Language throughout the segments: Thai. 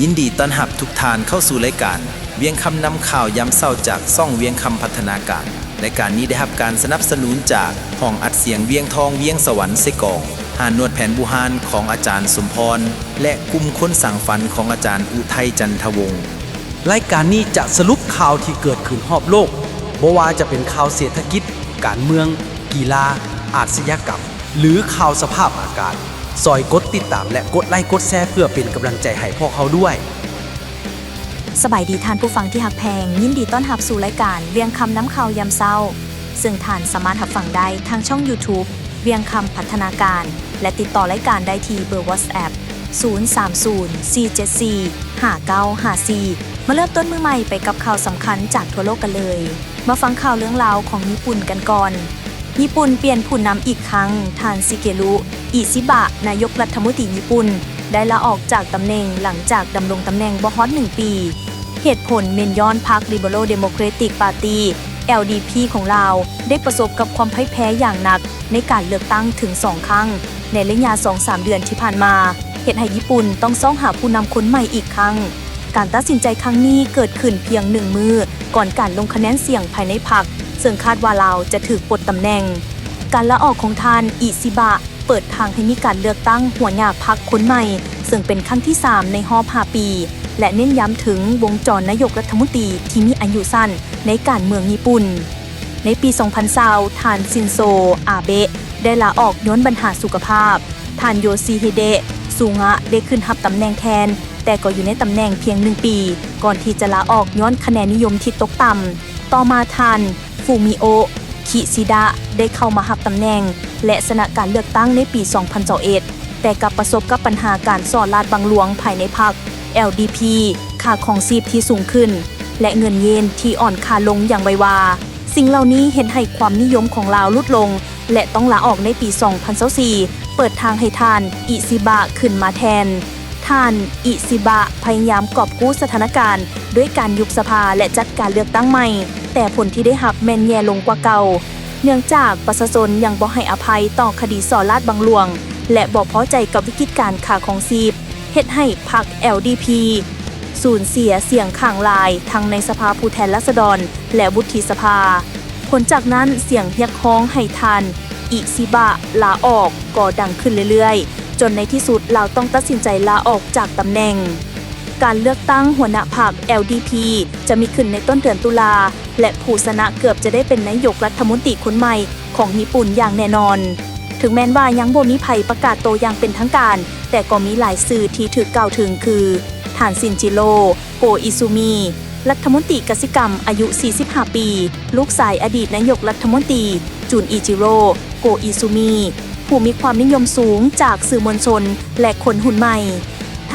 ยินดีต้อนรับทุกท่านเข้าสู่รายการ เวียงคำนำข่าวยามเศร้าจากซ่องเวียงคำพัฒนาการรายการนี้ได้รับการสนับสนุนจากห้องอัดเสียงเวียงทองเวียงสวรรค์เซกองหานวดแผนบูฮานของอาจารย์สมพร และกลุ่มค้นสั่งฝันของอาจารย์อุทัยจันทวงศ์รายการนี้จะสรุปข่าวที่เกิดขึ้นรอบโลกบ่ว่าจะเป็นข่าวเศรษฐกิจ การเมือง กีฬาอาชญากรรม หรือข่าวสภาพอากาศ ซอยกดติดตามและกดไลค์กดแชร์เพื่อเป็นกำลังใจให้พวกเขาด้วย สบายดีทานผู้ฟังที่หักแพง ยินดีต้อนรับสู่รายการเวียงคำน้ำข่าวยามเศร้า ซึ่งท่านสามารถรับฟังได้ทางช่อง YouTube เวียงคำพัฒนาการ และติดต่อรายการได้ที่เบอร์ WhatsApp 030-474-5954 มาเริ่มต้นมือใหม่ไปกับข่าวสำคัญจากทั่วโลกกันเลย มาฟังข่าวเรื่องราวของญี่ปุ่นกันก่อน ญี่ปุ่นเปลี่ยนผู้นำอีกครั้ง ทานซิเกรุอิซิบะ นายกรัฐมนตรีญี่ปุ่น ได้ลาออกจากตำแหน่งหลังจากดำรงตำแหน่งบ่ฮอดหนึ่งปี เหตุผลเมนย้อนพรรค Liberal Democratic Party LDP ของเราวได้ประสบกับความพ่ายแพ้อย่างหนัก ในการเลือกตั้งถึง2ครั้ง ในระยะ2-3 เดือนที่ผ่านมาเหตุให้ญี่ปุ่นต้องซ่องหาผู้นำคนใหม่อีกครั้ง การตัดสินใจครั้งนี้เกิดขึ้นเพียงหนึ่งมือ ก่อนการลงคะแนนเสียงภายในพรรค ซึ่งคาดว่าลาวจะถือปลดตำแหน่ง การลาออกของทานอิซิบะ เปิดทางให้มีการเลือกตั้งหัวหน้าพักคนใหม่ ซึ่งเป็นครั้งที่ 3 ในฮอบ5ปี และเน้นย้ำถึงวงจรนายกรัฐมนตรีที่มีอายุสั้นในการเมืองญี่ปุ่น ในปี 2020ทานซินโซ อาเบะ ได้ลาออกย้อนปัญหาสุขภาพ ทานโยซิฮิเดะซูงะได้ขึ้นรับตำแหน่งแทน แต่ก็อยู่ในตำแหน่งเพียงหนึ่งปี ก่อนที่จะลาออกย้อนคะแนนนิยมที่ตกต่ำต่อมาทาน ฟูมิโอคิซิดะได้เข้ามาหับตำแหน่ง และชนะการเลือกตั้งในปี 2021แต่กลับประสบกับปัญหาการสอดลาดบังหลวงภายในพรรค LDP ค่าของชีพที่สูงขึ้น และเงินเยนที่อ่อนค่าลงอย่างไววา สิ่งเหล่านี้เห็นให้ความนิยมของลาวลดลง และต้องลาออกในปี 2024เปิดทางให้ทานอิซิบะขึ้นมาแทนท่านอิซิบะพยายามกอบกู้สถานการณ์ ด้วยการยุบสภาและจัดการเลือกตั้งใหม่ แต่ผลที่ได้รับแม่นแย่ลงกว่าเก่า เนื่องจากประชาชนยังบ่ให้อภัยต่อคดีสอลาดบังหลวง และบ่พอใจกับวิกฤตการขาของซีบเฮ็ดให้พรรค LDP สูญเสียเสียงข้างลายทั้งในสภาผู้แทนราษฎร และวุฒิสภา ผลจากนั้นเสียงเรียกร้องให้ทันอิซิบะลาออกก็ดังขึ้นเรื่อยๆ จนในที่สุดเราต้องตัดสินใจลาออกจากตำแหน่ง การเลือกตั้งหัวหน้าพรรค LDP จะมีขึ้นในต้นเดือนตุลา และผู้ชนะเกือบจะได้เป็นนายกรัฐมนตรีคนใหม่ของญี่ปุ่นอย่างแน่นอน ถึงแม้นว่ายังโบมีภัยประกาศโตอย่างเป็นทางการ แต่ก็มีหลายสื่อที่ถูกกล่าวถึงคือฐานซินจิโร่โกอิซุมิรัฐมนตรีกสิกรรมอายุ 45 ปี ลูกสายอดีตนายกรัฐมนตรีจุนอิจิโร่โกอิซุมิผู้มีความนิยมสูงจากสื่อมวลชน และคนหุ่นใหม่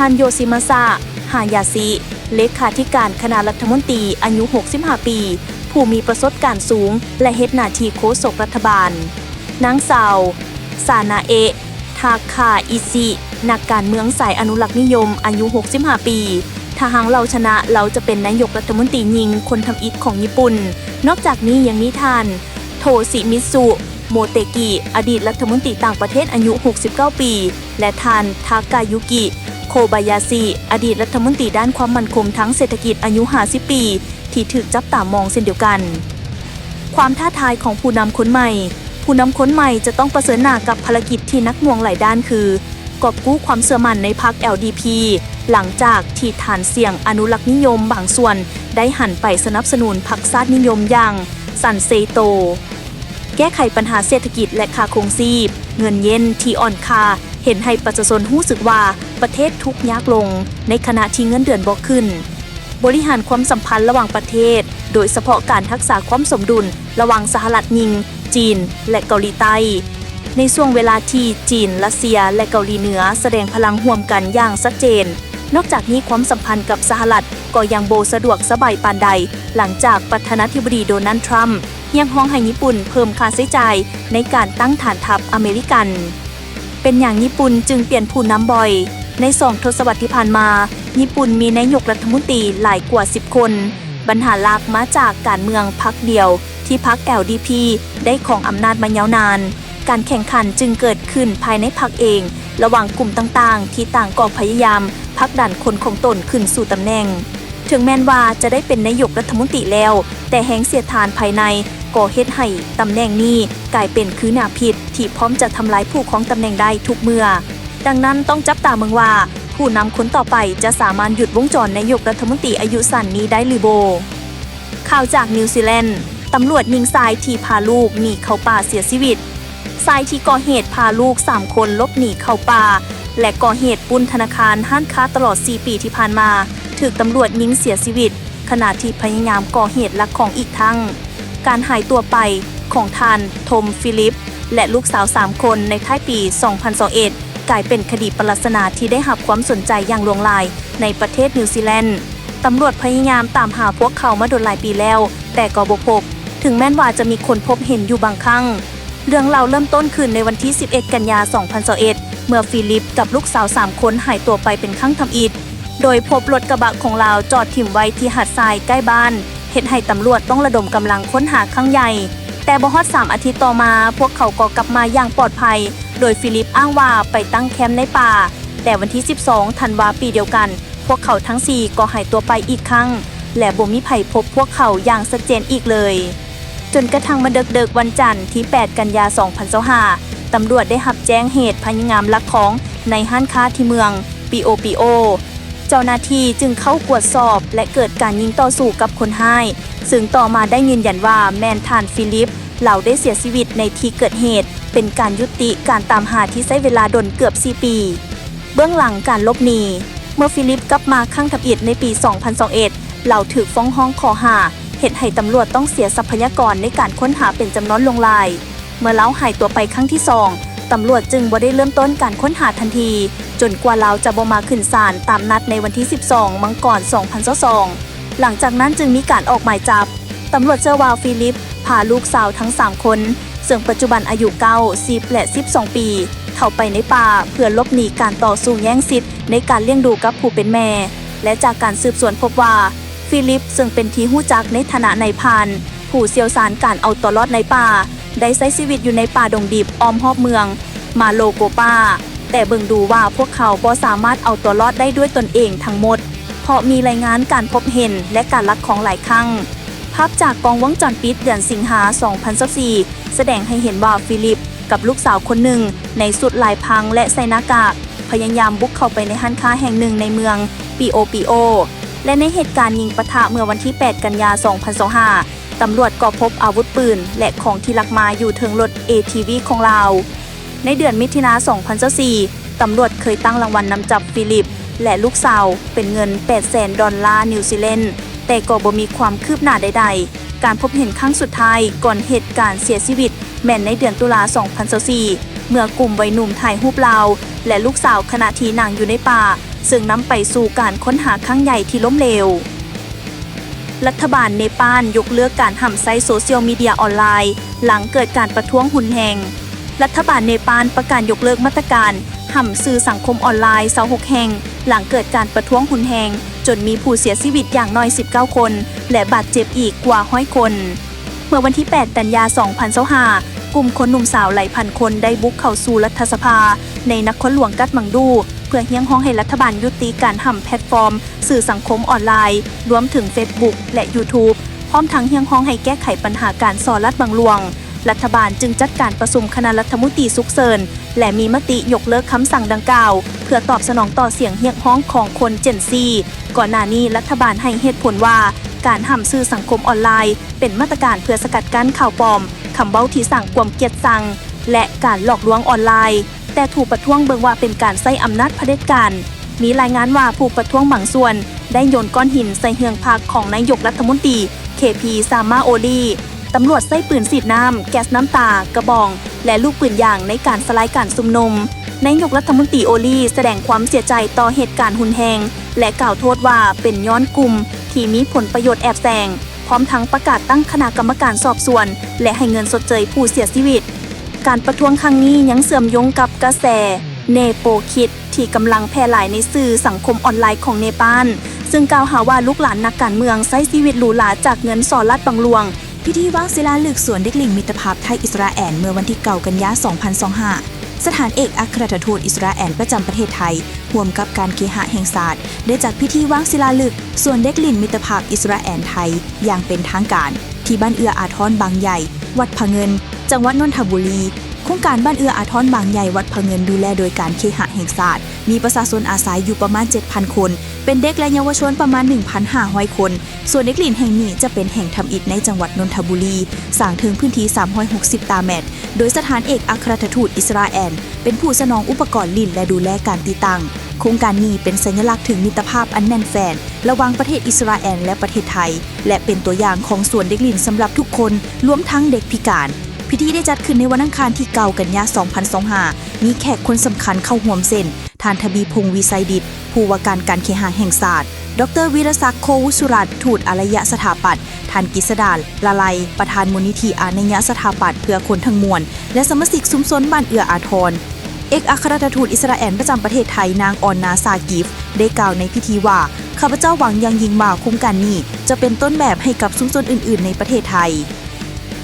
ทานโยซิมาซะฮายาซิเลขาธิการคณะรัฐมนตรีอายุ 65 ปี ผู้มีประสบการณ์สูง และเฮ็ดหน้าที่โฆษกรัฐบาลนางสาวซานาเอะทาคาอิซินักการเมืองสายอนุรักษ์นิยม อายุ 65 ปี ถ้าหากเราชนะเราจะเป็นนายกรัฐมนตรีหญิง คนทำอิฐของญี่ปุ่น นอกจากนี้ยังมีท่าน โทซิมิสุ โมเตกิ อดีตรัฐมนตรีต่างประเทศอายุ 69 ปี และทานทากายุกิ โคบายาซิ อดีตรัฐมนตรีด้านความมั่นคงทั้งเศรษฐกิจอายุ50ปี ที่ถูกจับตามองเช่นเดียวกัน ความท้าทายของผู้นำคนใหม่ ผู้นำคนใหม่จะต้องประเสริญหน้ากับภารกิจที่นักหน่วงหลายด้านคือกอบกู้ความเสื่อมั่นในพรรค LDP หลังจากที่ฐานเสียงอนุรักษ์นิยมบางส่วน ได้หันไปสนับสนุนพรรคชาตินิยมอย่างซันเซโต แก้ไขปัญหาเศรษฐกิจและคาคงชีพเงินเย็นที่อ่อนค่า ห็นให้ประชาชนรู้สึกว่าประเทศทุกยากลง ในขณะที่เงินเดือนบ่ขึ้น บริหารความสัมพันธ์ระหว่างประเทศ โดยเฉพาะการทักษาความสมดุล ระหว่างสหรัฐยิง จีน และเกาหลีใต้ในช่วงเวลาที่จีน รัสเซีย และเกาหลีเหนือแสดงพลังร่วมกันอย่างชัดเจน นอกจากนี้ความสัมพันธ์กับสหรัฐก็ยังโบสะดวกสบายปานใด หลังจากประธานาธิบดีโดนัลด์ทรัมป์ยังห้องให้ญี่ปุ่นเพิ่มค่าใช้จ่ายในการตั้งฐานทัพอเมริกัน เป็นอย่างญี่ปุ่นจึงเปลี่ยนผู้นำบ่อย ในสองทศวรรษที่ผ่านมา ญี่ปุ่นมีนายกรัฐมนตรีหลายกว่า 10 คน ปัญหาหลักมาจากการเมืองพักเดียว ที่พัก LDP ได้ของอำนาจมายาวนาน การแข่งขันจึงเกิดขึ้นภายในพักเอง ระหว่างกลุ่มต่างๆ ที่ต่างก็พยายามพักดันคนของตนขึ้นสู่ตำแหน่ง ถึงแม้นว่าจะได้เป็นนายกรัฐมนตรีแล้ว แต่แหงเสียดทานภายใน ก็เฮ็ดให้ตำแหน่งนี้กลายเป็นคือหนาพิษที่พร้อมจะทำลายผู้ของตำแหน่งได้ทุกเมื่อ ดังนั้นต้องจับตาเมืองว่า ผู้นำคนต่อไปจะสามารถหยุดวงจรนายกรัฐมนตรีอายุสั้นนี้ได้หรือโบ ข่าวจากนิวซีแลนด์ตำรวจยิงทรายที่พาลูกหนีเข้าป่าเสียชีวิตทรายที่ก่อเหตุพาลูก 3 คนลบหนีเข้าป่า และก่อเหตุปล้นธนาคารห้านค้าตลอด 4 ปีที่ผ่านมา ถูกตำรวจยิงเสียชีวิต ขณะที่พยายามก่อเหตุลักของอีกทั้ง การหายตัวไปของทานทมฟิลิป และลูกสาว 3 คนในท้ายปี 2021 กลายเป็นคดีปริศนาที่ได้หับความสนใจอย่างลวงลายในประเทศนิวซีแลนด์ตำรวจพยายามตามหาพวกเขามาโดนหลายปีแล้ว แต่ก็บ่พบ ถึงแม้นว่าจะมีคนพบเห็นอยู่บางครั้ง เรื่องเราเริ่มต้นขึ้นในวันที่ 11 กันยา 2021 เมื่อฟิลิปกับลูกสาว 3 คนหายตัวไปเป็นครั้งทำอิฐโดยพบรถกระบะของลาวจอดถิ่มไว้ที่หาดทรายใกล้บ้าน เห็นให้ตำรวจต้องระดมกำลังค้นหาครั้งใหญ่ แต่บ่ฮอด3อาทิตย์ต่อมา พวกเขาก็กลับมาอย่างปลอดภัย โดยฟิลิปอ้างว่าไปตั้งแคมป์ในป่า แต่วันที่ 12 ธันวาปีเดียวกัน พวกเขาทั้ง 4 ก็หายตัวไปอีกครั้ง และบ่มีไผพบพวกเขาอย่างชัดเจนอีกเลย จนกระทั่งมาเดึกๆวันจันทร์ที่ 8 กันยา 2025ตำรวจได้หับแจ้งเหตุพยายามลักของในห้านค้าที่เมืองปีโอปีโอ เจ้าหน้าที่จึงเข้ากวดสอบ และเกิดการยิงต่อสู้กับคนให้ ซึ่งต่อมาได้ยืนยันว่าแมนทานฟิลิปเหล่าได้เสียชีวิตในที่เกิดเหตุ เป็นการยุติการตามหาที่ใช้เวลาดนเกือบ 4 ปี เบื้องหลังการลบหนีเมื่อฟิลิปกลับมาข้างทับอิดในปี 2021เหล่าถือฟ้องห้องขอหาเหตุให้ตำรวจต้องเสียทรัพยากรในการค้นหาเป็นจำนวนลงลาย เมื่อเล้าหายตัวไปครั้งที่สอง ตำรวจจึงบ่ได้เริ่มต้นการค้นหาทันที จนกว่าเราจะบ่มาขึ้นศาลตามนัดในวันที่ 12 มังกร 2022หลังจากนั้นจึงมีการออกหมายจับ ตำรวจเชื่อว่าฟิลิป พาลูกสาวทั้ง 3 คนซึ่งปัจจุบันอายุ9 10และ12 ปี เข้าไปในป่าเพื่อลบหนีการต่อสู้แย่งสิทธิ์ในการเลี้ยงดูกับผู้เป็นแม่ และจากการสืบสวนพบว่า ฟิลิปซึ่งเป็นที่หู้จักในฐานะนายพานผู้เชี่ยวชาญการเอาตัวรอดในป่า ได้ใช้ชีวิตอยู่ในป่าดงดิบอ้อมรอบเมือง มาโลโกปาแต่เบิ่งดูว่าพวกเขาบ่สามารถเอาตัวรอดได้ด้วยตนเองทั้งหมด เพราะมีรายงานการพบเห็นและการลักของหลายครั้งภาพจากกล้องวงจรปิดเดือนสิงหา 2024 แสดงให้เห็นว่าฟิลิปกับลูกสาวคนหนึ่ง ในสุดลายพังและใส่หน้ากากพยายามบุกเข้าไปในห้านค้าแห่งหนึ่งในเมืองปีโอปีโอและในเหตุการณ์ยิงปะทะเมื่อวันที่ 8 กันยา 2025 ตำรวจก็พบอาวุธปืน และของที่ลักมาอยู่เทิงรถ ATV ของเราวในเดือนมิถุนา2024ตำรวจเคยตั้งรางวัลนำจับฟิลิป และลูกสาวเป็นเงิน 800,000ดอลลาร์นิวซีแลนด์แต่ก็บ่มีความคืบหน้าใด ๆ การพบเห็นครั้งสุดท้ายก่อนเหตุการณ์เสียชีวิต แม่นในเดือนตุลา2024เมื่อกลุ่มวัยหนุ่มถ่ายรูปลาวและลูกสาวขณะที่นางอยู่ในป่า ซึ่งนำไปสู่การค้นหาครั้งใหญ่ที่ล้มเหลว รัฐบาลเนปาลยกเลิกการห่ำไซต์โซเชียลมีเดียออนไลน์ หลังเกิดการประท้วงหุนแหงรัฐบาลเนปาลประกาศยกเลิกมาตรการห่ำสื่อสังคมออนไลน์26แห่ง หลังเกิดการประท้วงหุนแหงจนมีผู้เสียชีวิตอย่างน้อย 19 คน และบาดเจ็บอีกกว่าห้อยคน เมื่อวันที่ 8 กันยา 2025กลุ่มคนหนุ่มสาวหลายพันคนได้บุกเข้าสู่รัฐสภา ในนครหลวงกัตมังดู เพื่อเฮี้ยงห้องให้รัฐบาลยุติการห่ำแพลตฟอร์ม สื่อสังคมออนไลน์ รวมถึง Facebook และ YouTube พร้อมทั้งเฮี้ยงห้องให้แก้ไขปัญหาการสอรัดบังหลวง รัฐบาลจึงจัดการประชุมคณะรัฐมนตรีสุกเสริญและมีมติยกเลิกคำสั่งดังกล่าว เพื่อตอบสนองต่อเสียงเรียกร้องของคนเจนซีก่อนหน้านี้รัฐบาลให้เหตุผลว่าการห้ามสื่อสังคมออนไลน์ เป็นมาตรการเพื่อสกัดกั้นข่าวปลอมคำเบ้าที่สั่งความเกียดสั่งและการหลอกลวงออนไลน์ แต่ถูกประท้วงเบิงว่าเป็นการใช้อำนาจเผด็จการ มีรายงานว่าผู้ประท้วงบางส่วน ได้โยนก้อนหินใส่เฮืองพักของนายกรัฐมนตรีเคพีซามาโอลีตำรวจใช้ปืนสีดน้ำ แก๊สน้ำตา กระบอง และลูกปืนยางในการสลายการซุมนุมนายกรัฐมนตรีโอลีแสดงความเสียใจต่อเหตุการณ์หุนแหงและกล่าวโทษว่าเป็นย้อนกลุ่ม ที่มีผลประโยชน์แอบแซงพร้อมทั้งประกาศตั้งคณะกรรมการสอบสวน และให้เงินสดเจยผู้เสียชีวิต การประท้วงครั้งนี้ยังเสื่อมโยงกับกระแส เนโปคิด ที่กำลังแพร่หลายในสื่อสังคมออนไลน์ของเนปาลซึ่งกล่าวหาว่าลูกหลานนักการเมืองใช้ชีวิตหรูหราจากเงินสอรัดบังหลวง พิธีวางศิลาฤกษ์สวนเด็กลิงมิตรภาพไทยอิสราเอลเมื่อวันที่เก่ากันยา2025สถานเอกอัครราชทูตอิสราเอลประจำประเทศไทยร่วมกับการเคหะแห่งศาสตร์ได้จัดพิธีวางศิลาฤกษ์ส่วนเด็กหลินมิตรภาพอิสราเอลไทย อย่างเป็นทางการที่บ้านเอืออาทรบางใหญ่ วัดพะเงิน จังหวัดนนทบุรี ครงการบ้านเอืออาทรบางใหญ่วัดพะเงินดูแลโดยการเคหะแห่งศาสตร์ มีประชาชนอาศัยอยู่ประมาณ 7,000 คน เป็นเด็กและเยาวชนประมาณ 1,500 คน ส่วนเด็กหลินแห่งนี้จะเป็นแห่งทำอิฐในจังหวัดนนทบุรีสร้างถึงพื้นที่ 360 ตารางเมตร โดยสถานเอกอัครทูตอิสราเอลเป็นผู้สนองอุปกรณ์ลินและดูแลการติดตั้งโครงการนี้เป็นสัญลักษณ์ถึงมิตรภาพอันแน่นแฟน ระหว่างประเทศอิสราเอลและประเทศไทย และเป็นตัวอย่างของสวนเด็กลินสำหรับทุกคนรวมทั้งเด็กพิการ พิธีได้จัดขึ้นในวันอังคารที่9กันยา 2025 มีแขกคนสำคัญเข้าห่วมเส้นทานทบีพงศ์วิไซดิตผู้ว่าการการเคหะแห่งศาสตร์ ดรวิรศักดิ์โควุสุรัตน์ทูตอารยะสถาปัตย์ท่านกิษดาลละไลประธานมูลนิธิอารยสถาปัตย์เพื่อคนทั้งมวล และสมาชิกสุมสนบ้านเอืออาทรเอกอัครราชทูตอิสราเอลประจำประเทศไทยนางออนนาซากิฟ ได้กล่าวในพิธีว่า ข้าพเจ้าหวังยังยิงว่าโครงการนี้ จะเป็นต้นแบบให้กับชุมชนอื่น ๆ ในประเทศไทย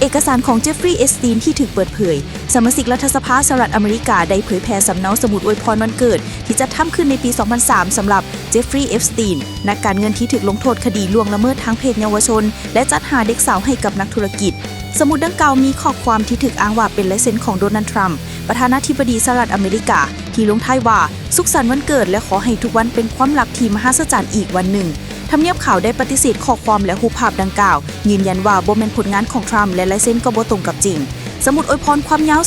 เอกสารของเจฟฟรีย์เอสตีนที่ถูกเปิดเผย สมาชิกรัฐสภาสหรัฐอเมริกาได้เผยแพร่สำเนาสมุดอวยพรวันเกิด ที่จะทำขึ้นในปี 2003 สำหรับเจฟฟรีย์เอฟสตีนนักการเงินที่ถูกลงโทษคดีล่วงละเมิดทางเพศเยาวชน และจัดหาเด็กสาวให้กับนักธุรกิจ สมุดดังกล่าวมีข้อความที่ถูกอ้างว่าเป็นลายเซ็นของโดนัลด์ทรัมป์ประธานาธิบดีสหรัฐอเมริกา ที่ลงท้ายว่าสุขสันต์วันเกิดและขอให้ทุกวันเป็นความลับที่มหัศจรรย์อีกวันหนึ่ง ทำเนียบข่าวได้ปฏิเสธข้อความและรูภาพดังกล่าว ยืนยันว่าบ่แมนผลงานของทรัมป์และลายเซ็นก็บ่ตรงกับจริง สมุดอวยพรความยาว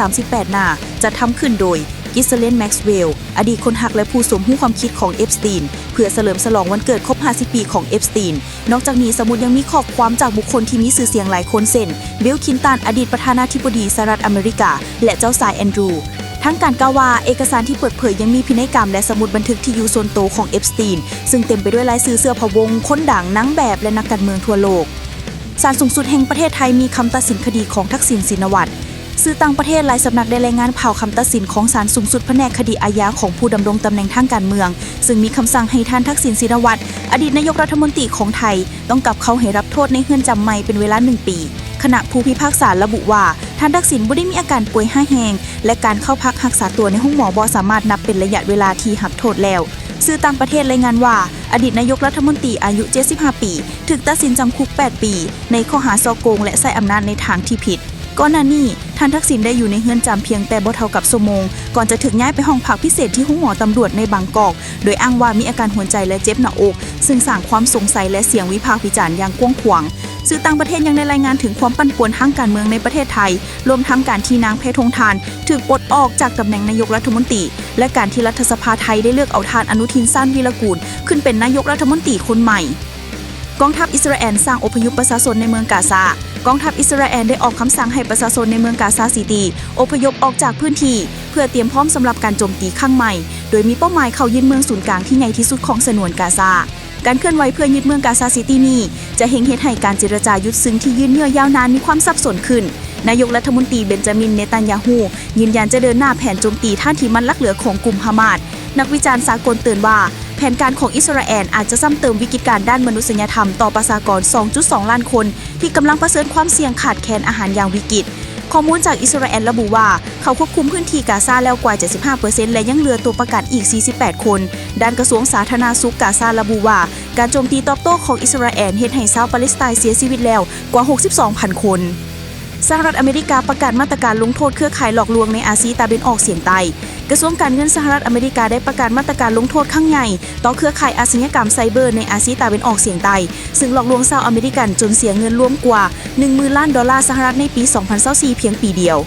238 หน้า จะทำขึ้นโดยกิสเลนแม็กซ์เวลล์อดีตคนหักและผู้สมหู้ความคิดของเอฟสตีน เพื่อเฉลิมฉลองวันเกิดครบ 50 ปีของเอฟสตีน นอกจากนี้สมุดยังมีข้อความจากบุคคลที่มีชื่อเสียงหลายคนเช่นบิลคินตันอดีตประธานาธิบดีสหรัฐอเมริกา และเจ้าสายแอนดรู ทั้งการกล่าวว่าเอกสารที่เปิดเผยยังมีพินัยกรรมและสมุดบันทึกที่อยู่ส่วนโตวของเอฟสตีน ซึ่งเต็มไปด้วยรายชื่อเสื้อพวงค้นดังนังแบบและนักการเมืองทั่วโลกศาลสูงสุดแห่งประเทศไทยมีคำตัดสินคดีของทักษิณชินวัตรสื่อต่างประเทศหลายสำนักได้รายงานข่าคำตัดสินของศาลสูงสุดแผนกคดีอาญาของผู้ดำรงตำแหน่งทางการเมือง ซึ่งมีคำสั่งให้ท่านทักษิณชินวัตรอดีตนายกรัฐมนตรีของไทย ต้องกลับเข้าให้รับโทษในเฮือนจำใหม่เป็นเวลาหนึ่งปี ขณะผู้พิพากษาระบุว่าท่านทักษิณบ่ได้มีอาการป่วยห้าแหงและการเข้าพักรักษาตัวในห้องหมอบอสามารถนับเป็นระยะเวลาที่หักโทษแล้วสื่อต่างประเทศรายงานว่า อดีตนายกรัฐมนตรีอายุ 75 ปี ถูกตัดสินจำคุก 8 ปี ในข้อหาซอโกง และใช้อำนาจในทางที่ผิดก่อนหน้านี้ ท่านทักษิณได้อยู่ในเฮือนจำเพียงแต่บ่เท่ากับสมง ก่อนจะถึกย้ายไปห้องพักพิเศษที่ห้องหมอตำรวจในบางกอก โดยอ้างว่ามีอาการหัวใจและเจ็บหน้าอก ซึ่งสร้างความสงสัยและเสียงวิพากษ์วิจารณ์อย่างกว้างขวางสื่อต่างประเทศยังได้รายงานถึงความปั่นป่วนทางการเมืองในประเทศไทย รวมทั้งการที่นางเพทงทานถูกปลดออกจากตำแหน่งนายกรัฐมนตรี และการที่รัฐสภาไทยได้เลือกเอาทานอนุทินซ่านวีรกูล ขึ้นเป็นนายกรัฐมนตรีคนใหม่ กองทัพอิสราเอลสร้างอพยพประชาชนในเมืองกาซากองทัพอิสราเอลได้ออกคำสั่งให้ประชาชนในเมืองกาซาซิตีอพยพออกจากพื้นที่ เพื่อเตรียมพร้อมสำหรับการโจมตีครั้งใหม่ โดยมีเป้าหมายเข้ายึดเมืองศูนย์กลางที่ใหญ่ที่สุดของสนวนกาซาการเคลื่อนไหวเพื่อยึดเมืองกาซาซิตีนี้ จะเห็นเหตุให้การเจรจายุดซึ้งที่ยืนเยื้อยาวนานมีความสับสนขึ้น นายกรัฐมนตรีเบนจามินเนตันยาฮูยืนยันจะเดินหน้าแผนโจมตีท่าทีมันลักเหลือของกลุ่มฮามาสนักวิจารณ์สากลเตือนว่า นการของอิสราเอลอาจจะซ้ำเติมวิกฤตการณ์ด้านมนุษยธรรมต่อประชากร 2.2 ล้านคน ที่กำลังเผชิญความเสี่ยงขาดแคลนอาหารอย่างวิกฤตข้อมูลจากอิสราเอลระบุว่า เขาควบคุมพื้นที่กาซาแล้วกว่า 75%และยังเหลือตัวประกันอีก 48 คน ด้านกระทรวงสาธารณสุขกาซาระบุว่า การโจมตีตอบโต้ของอิสราเอลเฮ็ดให้ชาวปาเลสไตน์เสียชีวิตแล้วกว่า 62,000 คน สหรัฐอเมริกาประกาศมาตรการลงโทษเครือข่ายหลอกลวงในอาซีตะวันออกเฉียงใต้กระทรวงการเงินสหรัฐอเมริกาได้ประกาศมาตรการลงโทษครั้งใหญ่ต่อเครือข่ายอาชญากรรมไซเบอร์ในอาซีตะวันออกเฉียงใต้ซึ่งหลอกลวงชาวอเมริกันจนเสียเงินรวมกว่า10,000ล้านดอลลาร์สหรัฐในปี 2024 เพียงปีเดียว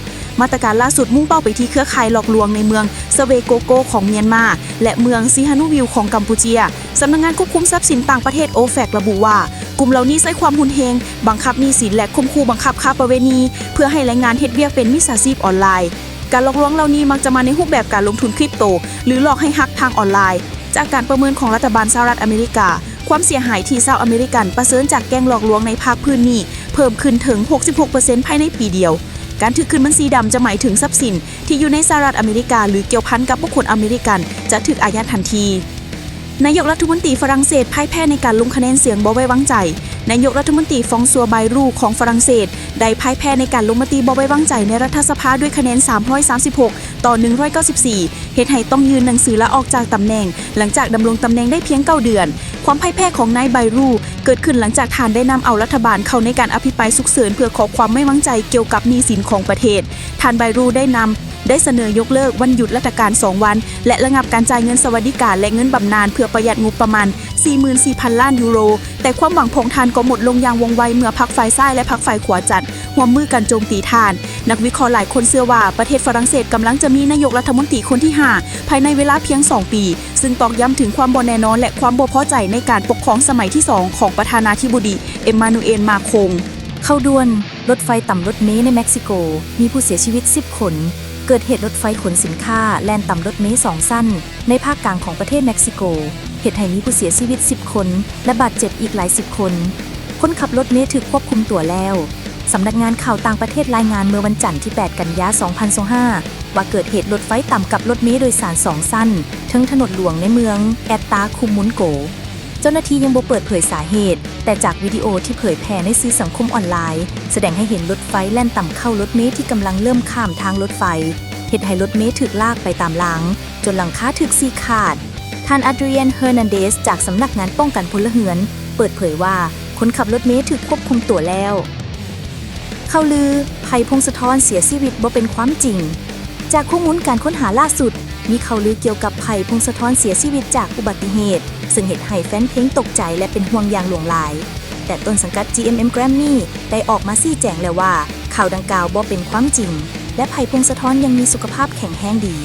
มาตรการล่าสุดมุ่งเป้าไปที่เครือข่ายหลอกลวงในเมืองสเวโกโกของเมียนมา และเมืองซิฮานุวิลของกัมพูเชียสำนักงานควบคุมทรัพย์สินต่างประเทศโอแฟกระบุว่า กลุ่มเหล่านี้ใช้ความหุนเฮง บังคับหนี้สินและข่มขู่บังคับค้าประเวณี เพื่อให้แรงงานเฮ็ดเวียกเป็นมิจฉาชีพออนไลน์ การหลอกลวงเหล่านี้มักจะมาในรูปแบบการลงทุนคริปโต หรือหลอกให้ฮักทางออนไลน์ จากการประเมินของรัฐบาลสหรัฐอเมริกา ความเสียหายที่ชาวอเมริกันประเสริญจากแก๊งหลอกลวงในภาคพื้นนี้ เพิ่มขึ้นถึง 66%ภายในปีเดียวการถือคืนบัญชีดำจะหมายถึงทรัพย์สิน ที่อยู่ในสหรัฐอเมริกา หรือเกี่ยวพันกับบุคคลอเมริกัน จะถูกอายัดทันที นายกรัฐมนตรีฝรั่งเศสพ่ายแพ้ในการลงคะแนนเสียงบ่ไว้วางใจ นายกรัฐมนตรีฟองซัวไบรูของฝรั่งเศส ได้พ่ายแพ้ในการลงมติบ่ไว้วางใจในรัฐสภาด้วยคะแนน 336 ต่อ 194 เหตุให้ต้องยืนหนังสือลาออกจากตำแหน่ง หลังจากดำรงตำแหน่งได้เพียง 9 เดือน ความพ่ายแพ้ของนายไบรูเกิดขึ้นหลังจากทานได้นำเอารัฐบาลเข้าในการอภิปรายสุกเสริญเพื่อขอความไม่วางใจเกี่ยวกับหนี้สินของประเทศทานไบรูได้นำ ได้เสนอยกเลิกวันหยุดราชการ 2 วัน และระงับการจ่ายเงินสวัสดิการและเงินบำนาญเพื่อประหยัดงบประมาณ 44,000 ล้านยูโร แต่ความหวังของทานก็หมดลงอย่างวงไวเมื่อพักฝ่ายซ้ายและพักฝ่ายขวาจัดหัวมือกันโจมตีทาน นักวิเคราะห์หลายคนเชื่อว่าประเทศฝรั่งเศสกำลังจะมีนายกรัฐมนตรีคนที่ 5 ภายในเวลาเพียง 2 ปี ซึ่งตอกย้ำถึงความบ่แน่นอนและความบ่พอใจในการปกครองสมัยที่ 2 ของประธานาธิบดีเอ็มมานูเอลมาคงเข้าด่วน รถไฟต่ำรถเมในเม็กซิโก มีผู้เสียชีวิต 10 คน เกิดเหตุรถไฟขนสินค้าแล่นต่ำรถเมล์สองสั้น ในภาคกลางของประเทศเม็กซิโก เหตุให้มีผู้เสียชีวิต 10 คน และบาดเจ็บอีกหลายสิบคน คนขับรถเมล์ถูกควบคุมตัวแล้ว สำนักงานข่าวต่างประเทศรายงานเมื่อวันจันทร์ที่ 8 กันยา 2025 ว่าเกิดเหตุรถไฟต่ำกับรถเมล์โดยสารสองสั้นถึงถนนหลวงในเมืองแอตตาคุมมุนโก จ้าหน้าที่ยังบ่เปิดเผยสาเหตุ แต่จากวิดีโอที่เผยแพร่ในสื่อสังคมออนไลน์ แสดงให้เห็นรถไฟแล่นต่ำเข้ารถเมล์ที่กำลังเริ่มข้ามทางรถไฟเหตุให้รถเมล์ถูกลากไปตามหลัง จนหลังคาถูกซีขาด ท่านอัดเรียนเฮอร์นันเดสจากสำนักงานป้องกันพลเรือน เปิดเผยว่าคนขับรถเมล์ถูกควบคุมตัวแล้ว เข้าลือภัยพงศธรเสียชีวิตบ่เป็นความจริง จากข้อมูลการค้นหาล่าสุด มีข่าวลือเกี่ยวกับภัยพงศธรเสียชีวิตจากอุบัติเหตุ ซึ่งเหตุให้แฟนเพลงตกใจและเป็นห่วงอย่างหลวงหลาย แต่ต้นสังกัด GMM Grammy ได้ออกมาซี่แจงแล้วว่า ข่าวดังกล่าวบ่เป็นความจริง และภัยพงศธรยังมีสุขภาพแข็งแรงดี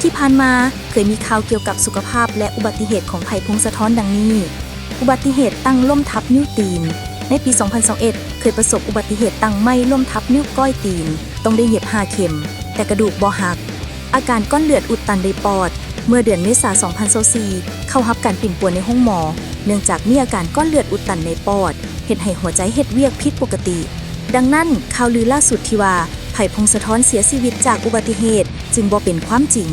ที่ผ่านมาเคยมีข่าวเกี่ยวกับสุขภาพและอุบัติเหตุของภัยพงศธรดังนี้ อุบัติเหตุตั้งล่มทับนิ้วตีนในปี 2021 เคยประสบอุบัติเหตุตั้งไม่ล่มทับนิ้วก้อยตีน ต้องได้เย็บ5เข็ม แต่กระดูกบ่หัก อาการก้อนเลือดอุดตันในปอด เมื่อเดือนเมษายน2024เข้ารับการปิ่นป่วนในห้องหมอ เนื่องจากมีอาการก้อนเลือดอุดตันในปอดเห็นให้หัวใจเฮ็ดเวียกผิดปกติ ดังนั้นข่าวลือล่าสุดที่ว่าไผ่พงศธรเสียชีวิตจากอุบัติเหตุ จึงบ่เป็นความจริง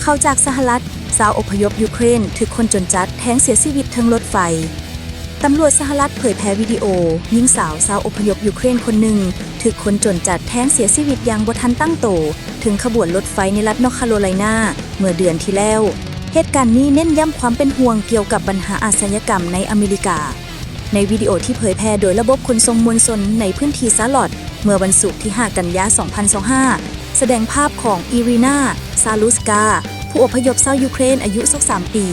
เข้าจากสหรัฐสาวอพยพยูเครนถูกคนจนจัดแทงเสียชีวิตเทิงรถไฟ ตำรวจสหรัฐเผยแพร่วิดีโอหญิงสาวสาวอพยพยูเครนคนหนึ่งถูกคนจนจัดแท้งเสียชีวิตอย่างบทันตั้งโต ถึงขบวนรถไฟในรัฐนอร์คโรไลนาเมื่อเดือนที่แล้ว เหตุการณ์นี้เน้นย้ำความเป็นห่วงเกี่ยวกับปัญหาอาชญากรรมในอเมริกา ในวิดีโอที่เผยแพร่โดยระบบขนส่งมวลชนในพื้นที่ซาร์ลอตเมื่อวันศุกร์ที่ 5 กันยายน2025 แสดงภาพของอีรีนาซาลูสกา ผู้อพยพชาวยูเครนอายุ23ปี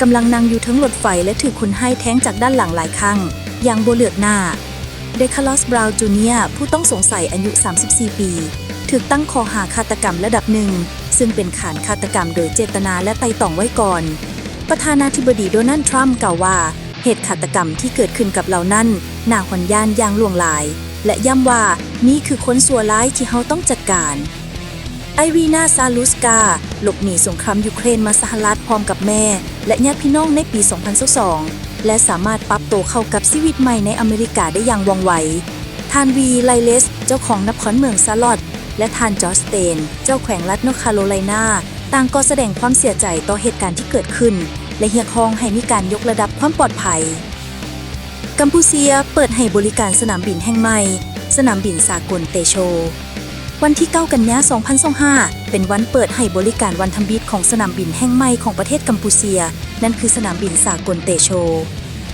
กำลังนั่งอยู่ทั้งรถไฟและถือคนให้แท้งจากด้านหลังหลายครั้งอย่างโบเลือกหน้าเดคาลอสบราวจูเนียผู้ต้องสงสัยอายุ 34 ปีถูกตั้งข้อหาฆาตกรรมระดับหนึ่ง ซึ่งเป็นขานฆาตกรรมโดยเจตนาและไต่ตองไว้ก่อน ประธานาธิบดีโดนัลด์ทรัมป์กล่าวว่า เหตุฆาตกรรมที่เกิดขึ้นกับเรานั้นน่าหวนยานอย่างล่วงลาย และย้ำว่านี่คือคนสัวร้ายที่เราต้องจัดการ ไอรีนาซาลูสกา หลบหนีสงครามยูเครนมาสหรัฐพร้อมกับแม่ และญาติพี่น้องในปี 2022 และสามารถปรับตัวเข้ากับชีวิตใหม่ในอเมริกาได้อย่างว่องไวทานวีไลเลส เจ้าของนครเมืองซาลอตและทานจอสเตน เจ้าแขวงรัฐนอร์ทแคโรไลนาต่างก็แสดงความเสียใจต่อเหตุการณ์ที่เกิดขึ้น และเรียกร้องให้มีการยกระดับความปลอดภัย กัมพูเซียเปิดให้บริการสนามบินแห่งใหม่ สนามบินสากลเตโช วันที่ 9 กันยายน2025 เป็นวันเปิดให้บริการวันทำบิดของสนามบินแห่งใหม่ของประเทศกัมพูเซีย นั่นคือสนามบินสากลเตโช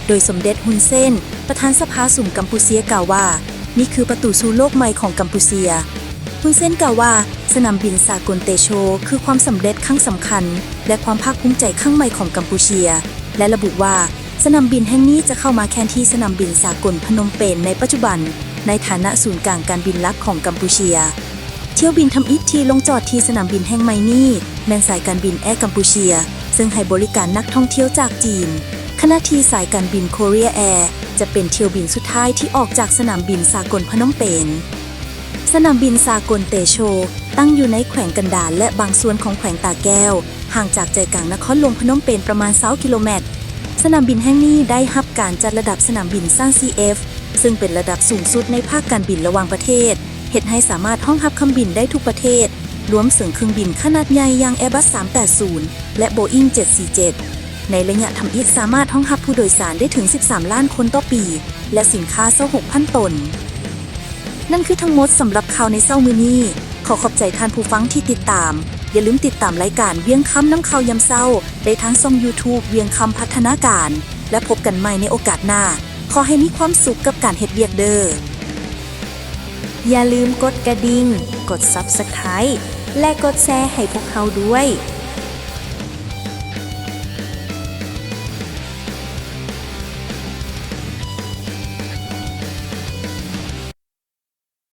โดยสมเด็จฮุนเซนประธานสภาสูงกัมพูเซียกล่าวว่า นี่คือประตูสู่โลกใหม่ของกัมพูเซียฮุนเซนกล่าวว่า สนามบินสากลเตโช คือความสำเร็จครั้งสำคัญ และความภาคภูมิใจครั้งใหม่ของกัมพูเชีย และระบุว่าสนามบินแห่งนี้จะเข้ามาแทนที่สนามบินสากลพนมเปญในปัจจุบัน ในฐานะศูนย์กลางการบินลักของกัมพูเชีย เที่ยวบินทำอิทีลงจอดที่สนามบินแห่งใหม่นี้แมนสายการบินแอร์กัมพูเชีย ซึ่งให้บริการนักท่องเที่ยวจากจีนขณะที่สายการบินโคเรียแอร์จะเป็นเที่ยวบินสุดท้ายที่ออกจากสนามบินสากลพนมเปญสนามบินสากลเตโช ตั้งอยู่ในแขวงกันดารและบางส่วนของแขวงตาแก้ว ห่างจากใจกลางนครหลวงพนมเปญประมาณ20กิโลเมตร สนามบินแห่งนี้ได้รับการจัดระดับสนามบินสร้าง CF ซึ่งเป็นระดับสูงสุดในภาคการบินระหว่างประเทศ เหตุให้สามารถห้องรับคำบินได้ทุกประเทศ รวมถึงเครื่องบินขนาดใหญ่อย่าง Airbus 380 และ Boeing 747 ในระยะทำอิฐสามารถห้องรับผู้โดยสารได้ถึง 13 ล้านคนต่อปี และสินค้าเศร้า6,000ตน นั่นคือทั้งหมดสำหรับข่าวในเศร้ามือนี้ ขอขอบใจท่านผู้ฟังที่ติดตาม อย่าลืมติดตามรายการเวียงคำน้ำข่าวยำเศร้าได้ทั้งช่อง YouTube เวียงคำพัฒนาการ และพบกันใหม่ในโอกาสหน้า ขอให้มีความสุขกับการเฮ็ดเวียกเดอ้อ อย่าลืมกดกระดิ่ง กด Subscribe และกดแชร์ให้พวกเขาด้วย